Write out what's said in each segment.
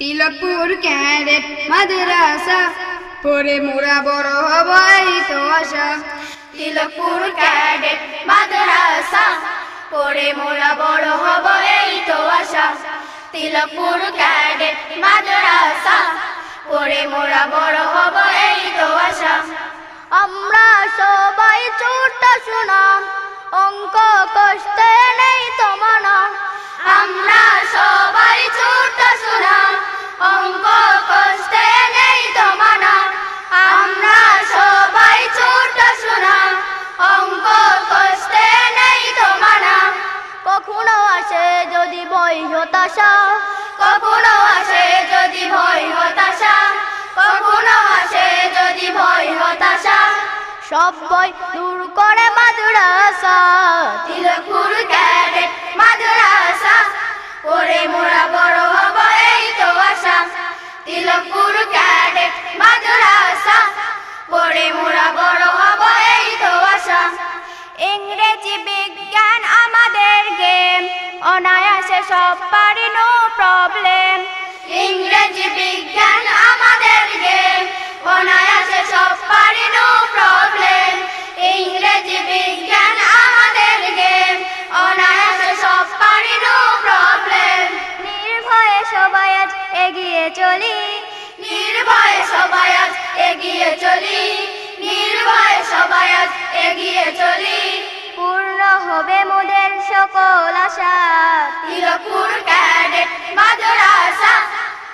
Tilakpur cadet মাদ্রাসা, পরে মোরা বড় হব এই তো আশা তিলকপুর ক্যাডেট মাদ্রাসা, পরে মোরা বড় হব এই তো আশা তিলকপুর ক্যাডেট মাদ্রাসা, পরে মোরা বড় হব এই তো আশা আমরা সবাই ছোট শোনাম অঙ্ক কষ্টে সব বই দূর করে মাদ্রাসা। তিলকুর ক্যাডেট মাদ্রাসা পড়ে মোরা বড় হব এই তো আশা। তিলকুর ক্যাডেট মাদ্রাসা পড়ে মোরা বড় হব এই তো আশা। ইংরেজি বিজ্ঞান আমাদের গেম, অনায়াসে সব পারি চলি। নির্ভয়ে সবাই আজ এগিয়ে চলি। নির্ভয়ে সবাই আজ এগিয়ে চলি। পূর্ণ হবে মোদের সকল আশা। তিলকুর ক্যাডেট মাদ্রাসা,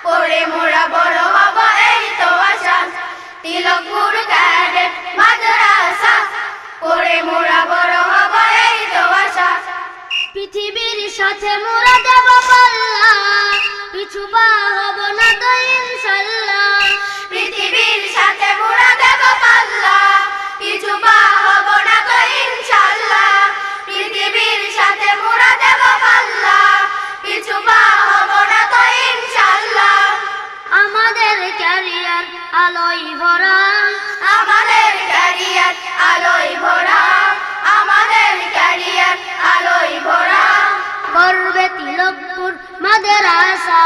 পড়ে মোরা বড় হব এই তো আশা। তিলকুর ক্যাডেট মাদ্রাসা, পড়ে মোরা বড় হব এই তো আশা। পৃথিবীর সাথে মোরা দেব পাল্লা, পিছু পা আলোয় ভরা আমাদের ক্যারিয়ার আলোয় ভরা আমাদের ক্যারিয়ার আলোয় ভরা। করবে তিলকপুর মাদ্রাসা